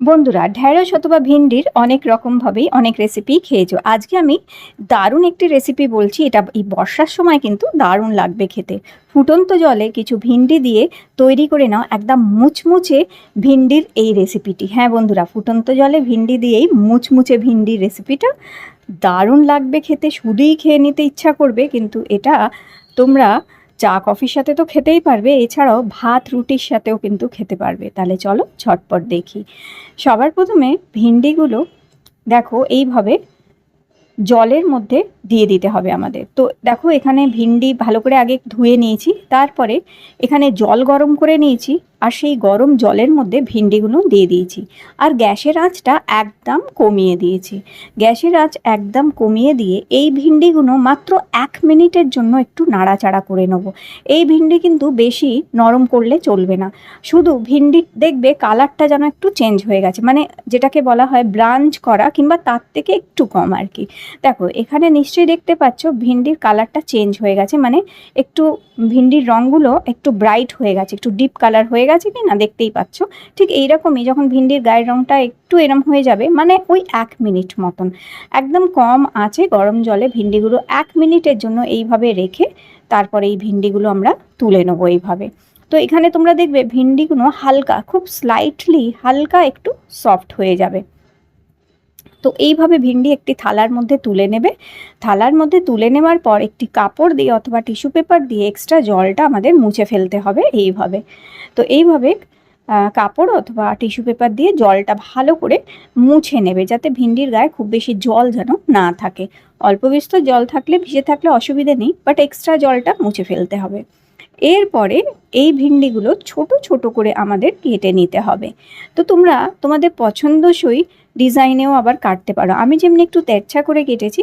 বন্ধুরা, ঢ্যাঁড়স অথবা ভিন্ডির অনেক রকমভাবেই অনেক রেসিপি খেয়েছো আজকে আমি দারুণ একটি রেসিপি বলছি, এটা এই বর্ষার সময় কিন্তু দারুণ লাগবে খেতে। ফুটন্ত জলে কিছু ভিন্ডি দিয়ে তৈরি করে নাও, একদম মুচমুচে ভিন্ডির এই রেসিপিটি হ্যাঁ বন্ধুরা, ফুটন্ত জলে ভিন্ডি দিয়েই মুচমুচে ভিন্ডির রেসিপিটা দারুণ লাগবে খেতে, শুধুই খেয়ে নিতে ইচ্ছা করবে, কিন্তু এটা তোমরা চা কফির সাথে তো খেতেই পারবে, এছাড়াও ভাত, রুটির সাথেও কিন্তু খেতে পারবে। তাহলে চলো ছটপট দেখি। সবার প্রথমে ভিন্ডিগুলো দেখো, এইভাবে জলের মধ্যে দিয়ে দিতে হবে আমাদের। তো দেখো, এখানে ভিন্ডি ভালো করে আগে ধুয়ে নিয়েছি, তারপরে এখানে জল গরম করে নিয়েছি। আর সেই গরম জলের মধ্যে ভিন্ডিগুলো দিয়ে দিয়েছি। আর গ্যাসের আঁচটা একদম কমিয়ে দিয়েছি। গ্যাসের আঁচ একদম কমিয়ে দিয়ে এই ভিন্ডিগুলো মাত্র এক মিনিটের জন্য একটু নাড়াচাড়া করে নেব। এই ভিন্ডি কিন্তু বেশি নরম করলে চলবে না। শুধু ভিন্ডি দেখবে কালারটা যেন একটু চেঞ্জ হয়ে গেছে। মানে যেটাকে বলা হয় ব্রাঞ্চ করা কিংবা তার থেকে একটু কম আর কি। দেখো, এখানে নিশ্চয়ই দেখতে পাচ্ছ ভিন্ডির কালারটা চেঞ্জ হয়ে গেছে। মানে একটু ভিন্ডির রঙগুলো একটু ব্রাইট হয়ে গেছে, একটু ডিপ কালার হয়ে গেছে কি না দেখতেই পাচ্ছ। ঠিক এইরকমই যখন ভিন্ডির গায়ের রঙটা একটু এরম হয়ে যাবে মানে ওই এক মিনিট মতন। একদম কম আছে গরম জলে ভিন্ডিগুলো এক মিনিটের জন্য এইভাবে রেখে তারপরে এই ভিন্ডিগুলো আমরা তুলে নেব এইভাবে। তো এখানে তোমরা দেখবে ভিন্ডিগুলো হালকা, খুব স্লাইটলি হালকা একটু সফট হয়ে যাবে। তো এইভাবে ভিন্ডি একটি থালার মধ্যে তুলে নেবে। থালার মধ্যে তুলে নেওয়ার পর একটি কাপড় দিয়ে অথবা টিস্যু পেপার দিয়ে এক্সট্রা জলটা আমাদের মুছে ফেলতে হবে এইভাবে। তো এইভাবে কাপড় অথবা টিস্যু পেপার দিয়ে জলটা ভালো করে মুছে নেবে যাতে ভিন্ডির গায়ে খুব বেশি জল যেন না থাকে। অল্প বিস্তর জল থাকলে, ভিজে থাকলে অসুবিধে নেই বাট এক্সট্রা জলটা মুছে ফেলতে হবে। এরপরে এই ভিন্ডিগুলো ছোট ছোট করে আমাদের কেটে নিতে হবে। তো তোমরা, তোমাদের পছন্দসই ডিজাইনেও আবার কাটতে পারো। আমি যেমনি একটু তেরছা করে কেটেছি,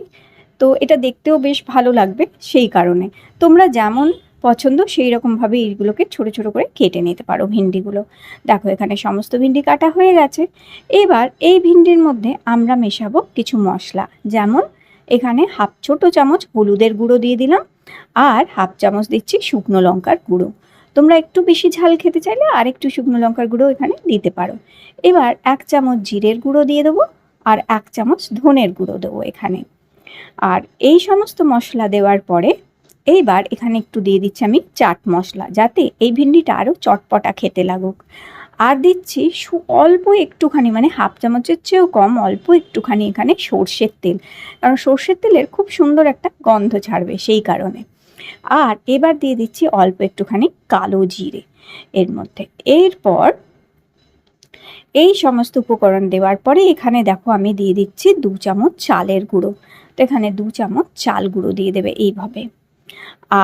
তো এটা দেখতেও বেশ ভালো লাগবে সেই কারণে। তোমরা যেমন পছন্দ সেই রকমভাবে এইগুলোকে ছোট ছোট করে কেটে নিতে পারো ভিন্ডিগুলো। দেখো এখানে সমস্ত ভিন্ডি কাটা হয়ে গেছে। এবার এই ভিন্ডির মধ্যে আমরা মেশাবো কিছু মশলা। যেমন এখানে হাফ ছোট চামচ হলুদের গুঁড়ো দিয়ে দিলাম, আর হাফ চামচ দিচ্ছি শুকনো লঙ্কার গুঁড়ো। তোমরা একটু বেশি ঝাল খেতে চাইলে আর একটু শুকনো লঙ্কার গুঁড়ো এখানে দিতে পারো। এবার এক চামচ জিরের গুঁড়ো দিয়ে দেবো আর এক চামচ ধনের গুঁড়ো দেবো এখানে। আর এই সমস্ত মশলা দেওয়ার পরে এইবার এখানে একটু দিয়ে দিচ্ছি আমি চাট মশলা যাতে এই ভিন্ডিটা আরও চটপটা খেতে লাগুক। আর দিচ্ছি অল্প একটুখানি মানে হাফ চামচের চেয়েও কম, অল্প একটুখানি এখানে সর্ষের তেল। কারণ সর্ষের তেলের খুব সুন্দর একটা গন্ধ ছাড়বে সেই কারণে। আর এবার দিয়ে দিচ্ছি অল্প একটুখানি কালো জিরে এর মধ্যে। এরপর এই সমস্ত উপকরণ দেওয়ার পরে এখানে দেখো আমি দিয়ে দিচ্ছি দু চামচ চালের গুঁড়ো। তো এখানে দু চামচ চাল গুঁড়ো দিয়ে দেবে এইভাবে।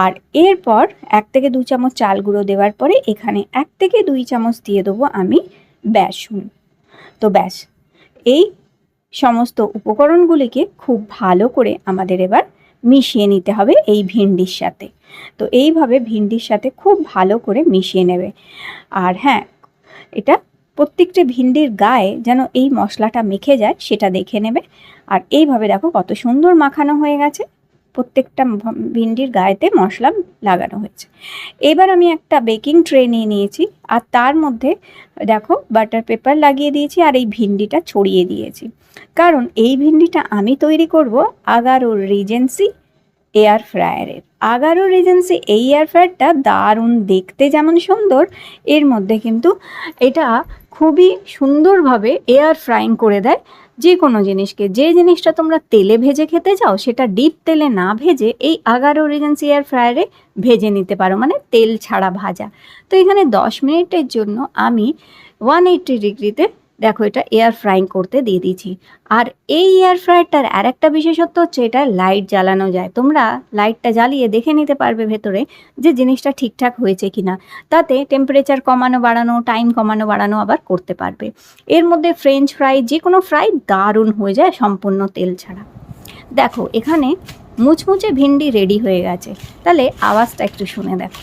আর এরপর এক থেকে দু চামচ চাল গুঁড়ো দেওয়ার পরে এখানে এক থেকে দুই চামচ দিয়ে দেবো আমি বেসন। তো ব্যাস, এই সমস্ত উপকরণগুলিকে খুব ভালো করে আমাদের এবার মিশিয়ে নিতে হবে এই ভিন্ডির সাথে। তো এইভাবে ভিন্ডির সাথে খুব ভালো করে মিশিয়ে নেবে। আর হ্যাঁ এটা প্রত্যেকটি ভিন্ডির গায়ে যেন এই মশলাটা মেখে যায় সেটা দেখে নেবে। আর এইভাবে দেখো কত সুন্দর মাখানো হয়ে গেছে। প্রত্যেকটা ভিন্ডির গায়েতে মশলা লাগানো হয়েছে। এবার আমি একটা বেকিং ট্রে নিয়ে নিয়েছি, আর তার মধ্যে দেখো বাটার পেপার লাগিয়ে দিয়েছি, আর এই ভিন্ডিটা ছড়িয়ে দিয়েছি। কারণ এই ভিন্ডিটা আমি তৈরি করব আগারোর রিজেন্সি এয়ার ফ্রায়ারের। আগারো রিজেন্সি এই এয়ার ফ্রায়ারটা দারুণ দেখতে যেমন সুন্দর, এর মধ্যে কিন্তু এটা খুবই সুন্দরভাবে এয়ার ফ্রাইং করে দেয় যে কোনো জিনিসকে। যে জিনিসটা তোমরা তেলে ভেজে খেতে চাও, সেটা ডিপ তেলে না ভেজে এই আগারো রিজেন্সি এয়ার ফ্রায়ারে ভেজে নিতে পারো মানে তেল ছাড়া ভাজা। তো এখানে দশ মিনিটের জন্য আমি ওয়ান এইট্টি ডিগ্রিতে দেখো এটা এয়ার ফ্রাইং করতে দিয়ে দিয়েছি। আর এই এয়ার ফ্রায়ারটার আর একটা বিশেষত্ব হচ্ছে এটা লাইট জ্বালানো যায়। তোমরা লাইটটা জ্বালিয়ে দেখে নিতে পারবে ভেতরে যে জিনিসটা ঠিকঠাক হয়েছে কিনা। তাতে টেম্পারেচার কমানো বাড়ানো টাইম কমানো বাড়ানো আবার করতে পারবে। এর মধ্যে ফ্রেঞ্চ ফ্রাই যে কোনো ফ্রাই দারুণ হয়ে যায় সম্পূর্ণ তেল ছাড়া। দেখো এখানে মুচমুচে ভিন্ডি রেডি হয়ে গেছে। তাহলে আওয়াজটা একটু শুনে দেখো।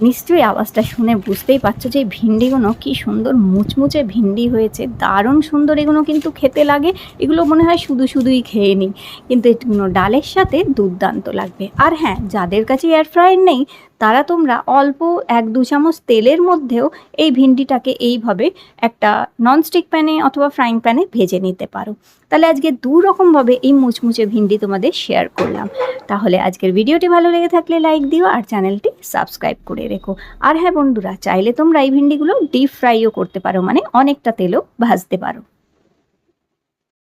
নিশ্চয়ই আওয়াজটা শুনে বুঝতেই পারছ যে ভিন্ডিগুলো কি সুন্দর মুচমুচে ভিন্ডি হয়েছে। দারুণ সুন্দর এগুলো কিন্তু খেতে লাগে। এগুলো মনে হয় শুধু শুধুই খেয়ে নিই। কিন্তু এগুলো ডালের সাথে দুর্দান্ত লাগবে। আর হ্যাঁ যাদের কাছে এয়ার ফ্রায়ার নেই তারা তোমরা অল্প এক দু চামচ তেলের মধ্যেও এই ভিন্ডিটাকে এইভাবে একটা ননস্টিক প্যানে অথবা ফ্রাইং প্যানে ভেজে নিতে পারো। তাহলে আজকে দু রকমভাবে এই মুচমুচে ভিন্ডি তোমাদের শেয়ার করলাম। তাহলে আজকের ভিডিওটি ভালো লেগে থাকলে লাইক দিও আর চ্যানেলটি সাবস্ক্রাইব করে রেখো। আর হ্যাঁ বন্ধুরা, চাইলে তোমরা এই ভিন্ডিগুলো ডিপ ফ্রাইও করতে পারো মানে অনেকটা তেলও ভাজতে পারো।